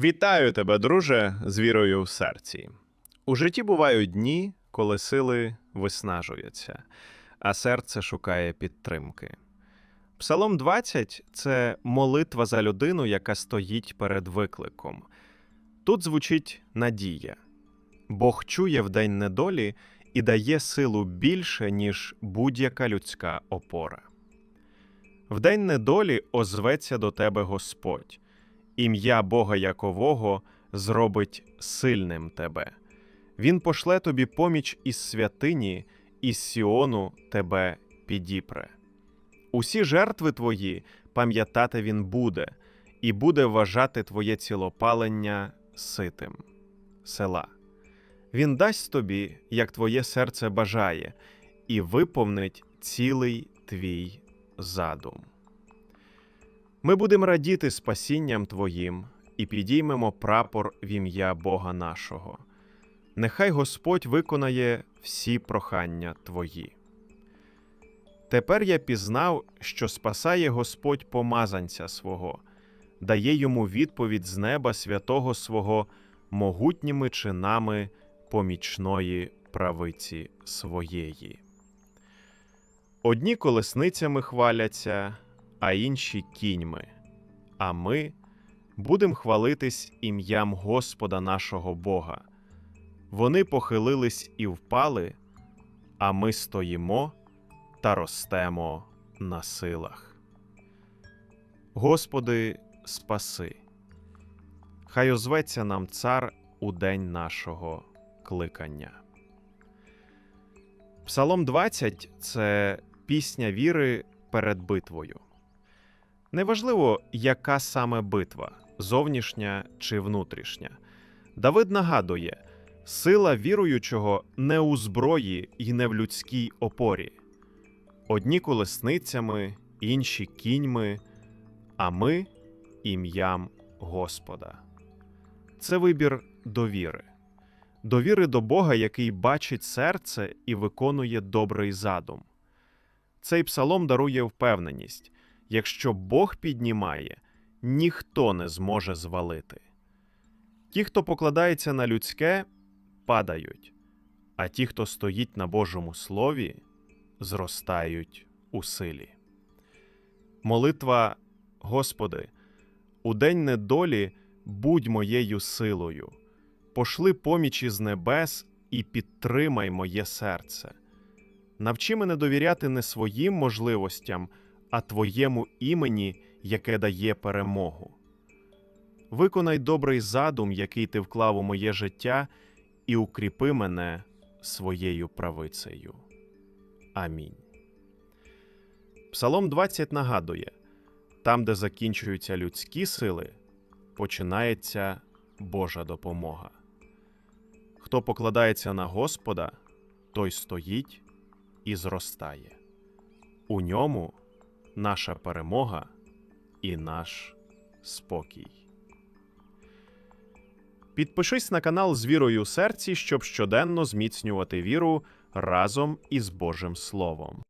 Вітаю тебе, друже, з вірою в серці. У житті бувають дні, коли сили виснажуються, а серце шукає підтримки. Псалом 20 – це молитва за людину, яка стоїть перед викликом. Тут звучить надія. Бог чує в день недолі і дає силу більше, ніж будь-яка людська опора. В день недолі озветься до тебе Господь ім'я Бога Якового зробить сильним тебе. Він пошле тобі поміч із святині, із Сіону тебе підіпре. Усі жертви твої пам'ятати він буде, і буде вважати твоє цілопалення ситим. Села. Він дасть тобі, як твоє серце бажає, і виповнить цілий твій задум. Ми будемо радіти спасінням Твоїм і підіймемо прапор в ім'я Бога нашого. Нехай Господь виконає всі прохання Твої. Тепер я пізнав, що спасає Господь помазанця свого, дає йому відповідь з неба святого свого могутніми чинами помічної правиці своєї. Одні колесницями хваляться, а інші кіньми. А ми будемо хвалитись ім'ям Господа нашого Бога. Вони похилились і впали, а ми стоїмо та ростемо на силах. Господи, спаси, хай озветься нам цар у день нашого кликання. Псалом 20 це пісня віри перед битвою. Неважливо, яка саме битва зовнішня чи внутрішня. Давид нагадує, сила віруючого не у зброї і не в людській опорі. Одні колесницями, інші кіньми, а ми ім'ям Господа. Це вибір довіри, довіри до Бога, який бачить серце і виконує добрий задум. Цей псалом дарує впевненість. Якщо Бог піднімає, ніхто не зможе звалити. Ті, хто покладається на людське, падають, а ті, хто стоїть на Божому Слові, зростають у силі. Молитва Господи, у день недолі будь моєю силою, пошли поміч із небес і підтримай моє серце. Навчи мене довіряти не своїм можливостям а Твоєму імені, яке дає перемогу. Виконай добрий задум, який ти вклав у моє життя, і укріпи мене своєю правицею. Амінь. Псалом 20 нагадує там, де закінчуються людські сили, починається Божа допомога. Хто покладається на Господа, той стоїть і зростає. У ньому наша перемога і наш спокій. Підпишись на канал з вірою у серці, щоб щоденно зміцнювати віру разом із Божим Словом.